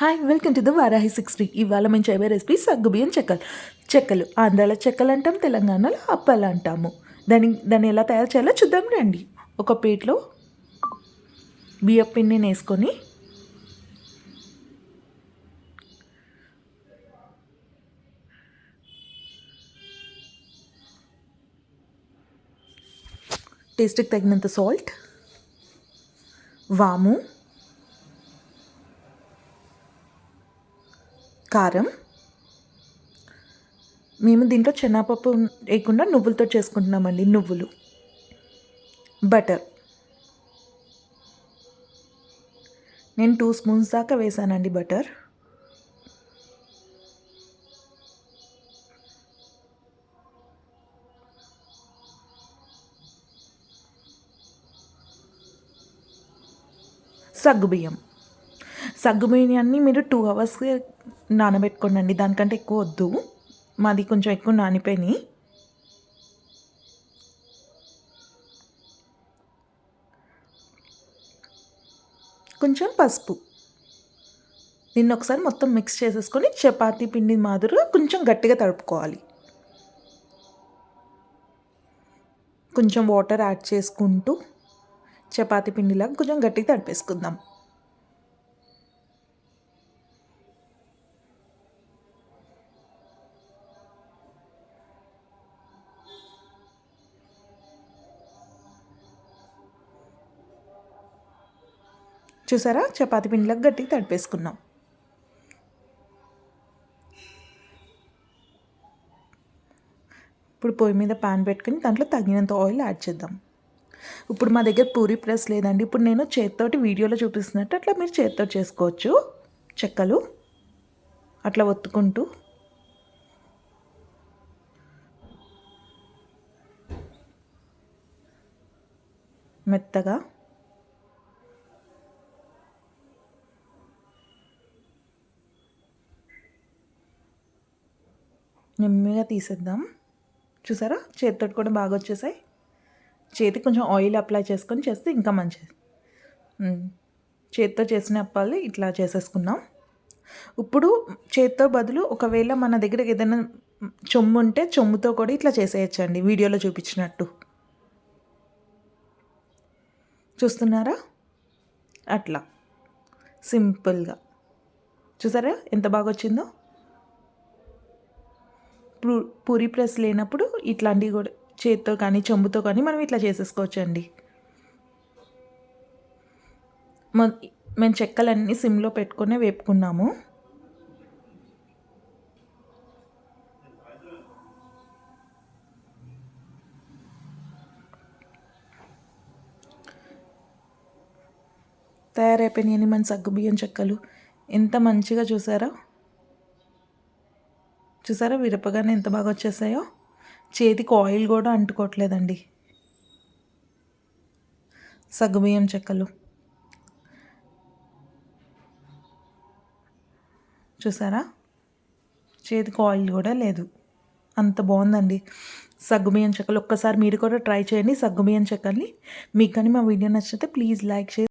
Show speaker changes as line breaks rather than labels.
Hi welcome to the Varahi sixty ఇవాళ మేము చేయబోయే రెసిపీ సగ్గుబియ్యం చెక్కలు. చెక్కలు. ఆంధ్రాలో చెక్కలు అంటాం తెలంగాణలో అప్పాలు అంటాము. దాన్ని దాన్ని ఎలా తయారు చేయాలో చూద్దాం రండి. ఒక ప్లేట్లో బియ్యం పిండిని వేసుకొని టేస్ట్కి తగినంత సాల్ట్ వాము కారం. మేము దీంట్లో చెనాపప్పు వేయకుండా నువ్వులతో చేసుకుంటున్నామండి నువ్వులు. బటర్. నేను టూ స్పూన్స్ దాకా వేసానండి బటర్. సగ్గుబియ్యం. సగ్గుబియ్యాన్ని మీరు టూ అవర్స్ నానబెట్టుకోండి దానికంటే ఎక్కువ వద్దు. మాది కొంచెం ఎక్కువ నానిపోయినాయి. కొంచెం పసుపు. దీన్ని ఒకసారి మొత్తం మిక్స్ చేసేసుకొని చపాతీ పిండి మాదిరిగా కొంచెం గట్టిగా తడుపుకోవాలి. కొంచెం వాటర్ యాడ్ చేసుకుంటూ చపాతీ పిండిలాగా కొంచెం గట్టిగా తడిపేసుకుందాం. చూసారా? చపాతి పిండిలకు గట్టిగా తడిపేసుకున్నాం. ఇప్పుడు పొయ్యి మీద పాన్ పెట్టుకుని దాంట్లో తగినంత ఆయిల్ యాడ్ చేద్దాం. ఇప్పుడు మా దగ్గర పూరి ప్రెస్ లేదండి. ఇప్పుడు నేను చేత్తోటి వీడియోలో చూపిస్తున్నట్టు అట్లా మీరు చేత్తో చేసుకోవచ్చు. చెక్కలు అట్లా ఒత్తుకుంటూ. మెత్తగా నెమ్మదిగా తీసేద్దాం. చూసారా? చేతితో కూడా బాగా వచ్చేసాయి. చేతికి కొంచెం ఆయిల్ అప్లై చేసుకొని చేస్తే ఇంకా మంచిది. చేతితో చేసిన అప్పాలు ఇట్లా చేసేసుకున్నాం ఇప్పుడు చేతితో బదులు ఒకవేళ మన దగ్గర ఏదైనా చొమ్ము ఉంటే చొమ్ముతో కూడా ఇట్లా చేసేయచ్చండి వీడియోలో చూపించినట్టు. చూస్తున్నారా? అట్లా. సింపుల్గా. చూసారా? ఎంత బాగా వచ్చిందో? పూరి ప్రెస్ లేనప్పుడు ఇట్లాంటివి కూడా చేత్తో కానీ చెంబుతో కానీ మనం ఇట్లా చేసేసుకోవచ్చు అండి మేము చెక్కలన్నీ సిమ్లో పెట్టుకునే వేపుకున్నాము. తయారైపోయినాయని మన సగ్గుబియ్యం చెక్కలు. ఎంత మంచిగా చూసారా. చూసారా విరపగానే ఎంత బాగా వచ్చేసాయో? చేతికి ఆయిల్ కూడా అంటుకోవట్లేదండి. సగ్గుబియ్యం చెక్కలు. చూసారా? చేతికి ఆయిల్ కూడా లేదు. అంత బాగుందండి. సగ్గుబియ్యం చెక్కలు ఒక్కసారి మీరు కూడా ట్రై చేయండి. సగ్గుబియ్యం చెక్కల్ని. మీకు కానీ మా వీడియో నచ్చితే ప్లీజ్ లైక్ చేసి